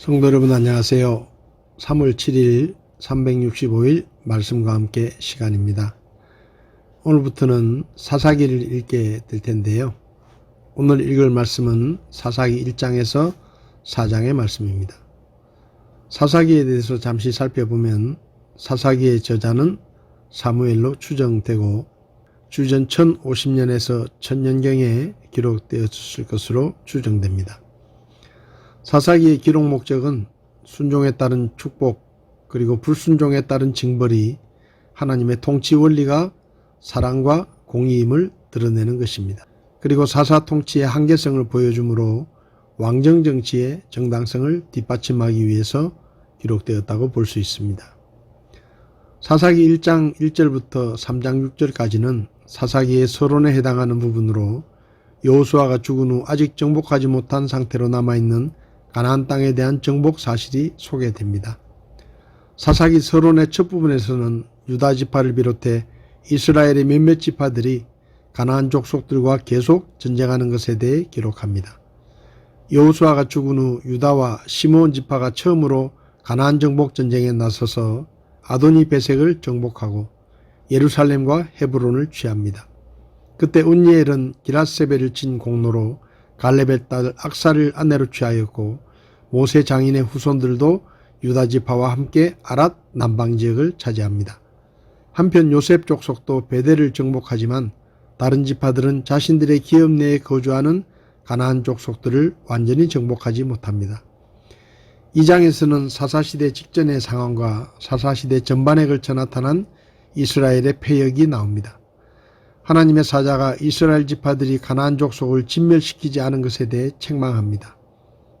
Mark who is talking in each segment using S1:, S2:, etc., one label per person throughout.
S1: 성도 여러분 안녕하세요. 3월 7일 365일 말씀과 함께 시간입니다. 오늘부터는 사사기를 읽게 될 텐데요. 오늘 읽을 말씀은 사사기 1장에서 4장의 말씀입니다. 사사기에 대해서 잠시 살펴보면 사사기의 저자는 사무엘로 추정되고 주전 1050년에서 1000년경에 기록되었을 것으로 추정됩니다. 사사기의 기록 목적은 순종에 따른 축복 그리고 불순종에 따른 징벌이 하나님의 통치 원리가 사랑과 공의임을 드러내는 것입니다. 그리고 사사 통치의 한계성을 보여주므로 왕정 정치의 정당성을 뒷받침하기 위해서 기록되었다고 볼 수 있습니다. 사사기 1장 1절부터 3장 6절까지는 사사기의 서론에 해당하는 부분으로 여호수아가 죽은 후 아직 정복하지 못한 상태로 남아있는 가나안 땅에 대한 정복 사실이 소개됩니다. 사사기 서론의 첫 부분에서는 유다 지파를 비롯해 이스라엘의 몇몇 지파들이 가나안 족속들과 계속 전쟁하는 것에 대해 기록합니다. 여호수아가 죽은 후 유다와 시므온 지파가 처음으로 가나안 정복 전쟁에 나서서 아도니 베색을 정복하고 예루살렘과 헤브론을 취합니다. 그때 운니엘은 기라세벨을 친 공로로 갈렙의 딸 악사를 아내로 취하였고 모세 장인의 후손들도 유다 지파와 함께 아랏 남방 지역을 차지합니다. 한편 요셉 족속도 베델을 정복하지만 다른 지파들은 자신들의 기업 내에 거주하는 가나안 족속들을 완전히 정복하지 못합니다. 이 장에서는 사사시대 직전의 상황과 사사시대 전반에 걸쳐 나타난 이스라엘의 폐역이 나옵니다. 하나님의 사자가 이스라엘 지파들이 가나안 족속을 진멸시키지 않은 것에 대해 책망합니다.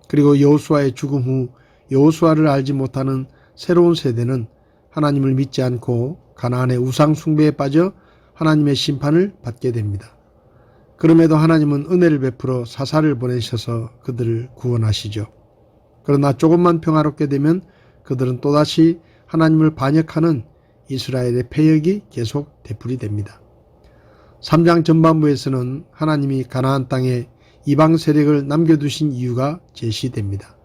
S1: 그리고 여호수아의 죽음 후 여호수아를 알지 못하는 새로운 세대는 하나님을 믿지 않고 가나안의 우상 숭배에 빠져 하나님의 심판을 받게 됩니다. 그럼에도 하나님은 은혜를 베풀어 사사를 보내셔서 그들을 구원하시죠. 그러나 조금만 평화롭게 되면 그들은 또다시 하나님을 반역하는 이스라엘의 폐역이 계속 되풀이 됩니다. 3장 전반부에서는 하나님이 가나안 땅에 이방 세력을 남겨두신 이유가 제시됩니다.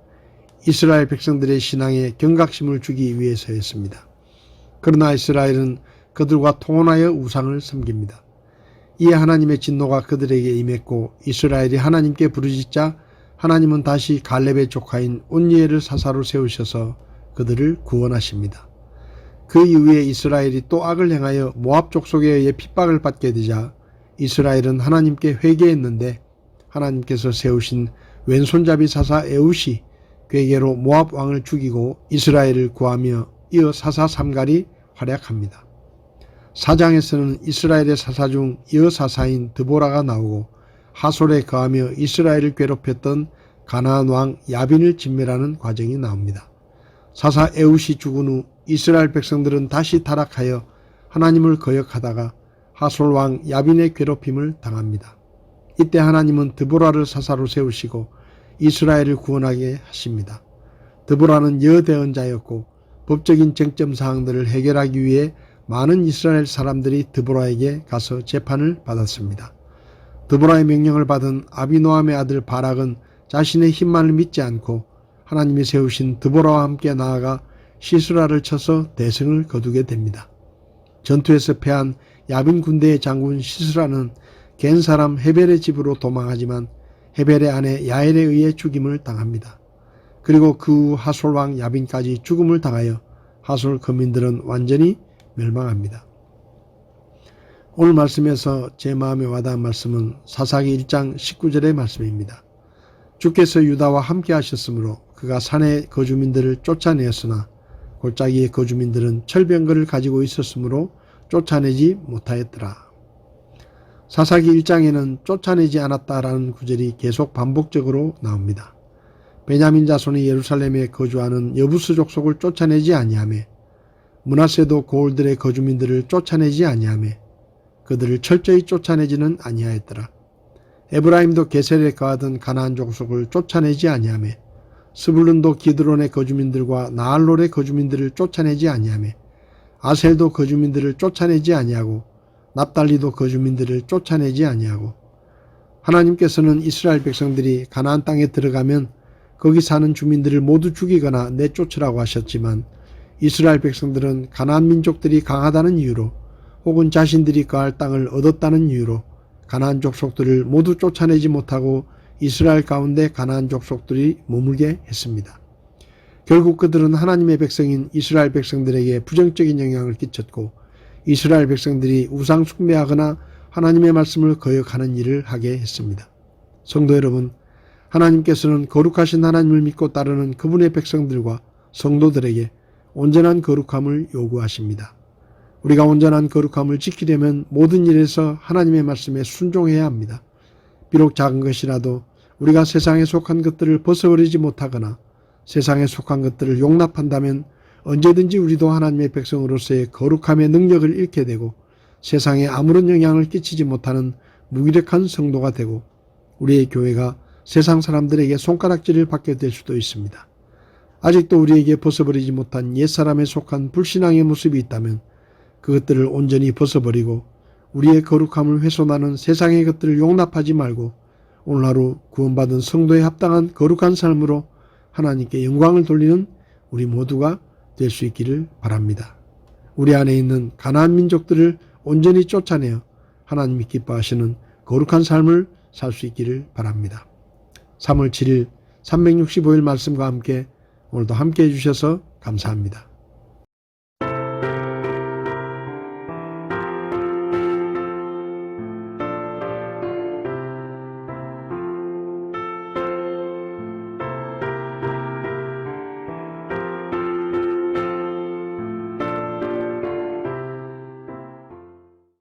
S1: 이스라엘 백성들의 신앙에 경각심을 주기 위해서였습니다. 그러나 이스라엘은 그들과 통혼하여 우상을 섬깁니다. 이에 하나님의 진노가 그들에게 임했고 이스라엘이 하나님께 부르짖자 하나님은 다시 갈렙의 조카인 온니엘을 사사로 세우셔서 그들을 구원하십니다. 그 이후에 이스라엘이 또 악을 행하여 모압 족속에 의해 핍박을 받게 되자 이스라엘은 하나님께 회개했는데 하나님께서 세우신 왼손잡이 사사 에웃이 괴계로 모압 왕을 죽이고 이스라엘을 구하며 이어 사사 삼갈이 활약합니다. 사장에서는 이스라엘의 사사 중 이어 사사인 드보라가 나오고 하솔에 거하며 이스라엘을 괴롭혔던 가나안 왕 야빈을 진멸하는 과정이 나옵니다. 사사 에웃이 죽은 후 이스라엘 백성들은 다시 타락하여 하나님을 거역하다가 하솔 왕 야빈의 괴롭힘을 당합니다. 이때 하나님은 드보라를 사사로 세우시고 이스라엘을 구원하게 하십니다. 드보라는 여대언자였고 법적인 쟁점 사항들을 해결하기 위해 많은 이스라엘 사람들이 드보라에게 가서 재판을 받았습니다. 드보라의 명령을 받은 아비노함의 아들 바락은 자신의 힘만을 믿지 않고 하나님이 세우신 드보라와 함께 나아가 시스라를 쳐서 대승을 거두게 됩니다. 전투에서 패한 야빈 군대의 장군 시스라는 겐 사람 헤벨의 집으로 도망하지만 헤벨의 아내 야엘에 의해 죽임을 당합니다. 그리고 그 후 하솔 왕 야빈까지 죽음을 당하여 하솔 거민들은 완전히 멸망합니다. 오늘 말씀에서 제 마음에 와닿은 말씀은 사사기 1장 19절의 말씀입니다. 주께서 유다와 함께 하셨으므로 그가 산의 거주민들을 쫓아내었으나 골짜기의 거주민들은 철병거를 가지고 있었으므로 쫓아내지 못하였더라. 사사기 1장에는 쫓아내지 않았다라는 구절이 계속 반복적으로 나옵니다. 베냐민 자손이 예루살렘에 거주하는 여부스 족속을 쫓아내지 아니하며 문하세도 고을들의 거주민들을 쫓아내지 아니하며 그들을 철저히 쫓아내지는 아니하였더라. 에브라임도 게셀에 거하던 가나안 족속을 쫓아내지 아니하며 스불룬도 기드론의 거주민들과 나알롤의 거주민들을 쫓아내지 아니하며 아셀도 거주민들을 쫓아내지 아니하고 납달리도 거주민들을 쫓아내지 아니하고 하나님께서는 이스라엘 백성들이 가나안 땅에 들어가면 거기 사는 주민들을 모두 죽이거나 내쫓으라고 하셨지만 이스라엘 백성들은 가나안 민족들이 강하다는 이유로 혹은 자신들이 거할 땅을 얻었다는 이유로 가나안 족속들을 모두 쫓아내지 못하고 이스라엘 가운데 가나안 족속들이 머물게 했습니다. 결국 그들은 하나님의 백성인 이스라엘 백성들에게 부정적인 영향을 끼쳤고 이스라엘 백성들이 우상 숭배하거나 하나님의 말씀을 거역하는 일을 하게 했습니다. 성도 여러분, 하나님께서는 거룩하신 하나님을 믿고 따르는 그분의 백성들과 성도들에게 온전한 거룩함을 요구하십니다. 우리가 온전한 거룩함을 지키려면 모든 일에서 하나님의 말씀에 순종해야 합니다. 비록 작은 것이라도 우리가 세상에 속한 것들을 벗어버리지 못하거나 세상에 속한 것들을 용납한다면 언제든지 우리도 하나님의 백성으로서의 거룩함의 능력을 잃게 되고 세상에 아무런 영향을 끼치지 못하는 무기력한 성도가 되고 우리의 교회가 세상 사람들에게 손가락질을 받게 될 수도 있습니다. 아직도 우리에게 벗어버리지 못한 옛사람에 속한 불신앙의 모습이 있다면 그것들을 온전히 벗어버리고 우리의 거룩함을 훼손하는 세상의 것들을 용납하지 말고 오늘 하루 구원받은 성도에 합당한 거룩한 삶으로 하나님께 영광을 돌리는 우리 모두가 될 수 있기를 바랍니다. 우리 안에 있는 가나안 민족들을 온전히 쫓아내어 하나님이 기뻐하시는 거룩한 삶을 살 수 있기를 바랍니다. 3월 7일 365일 말씀과 함께 오늘도 함께 해주셔서 감사합니다.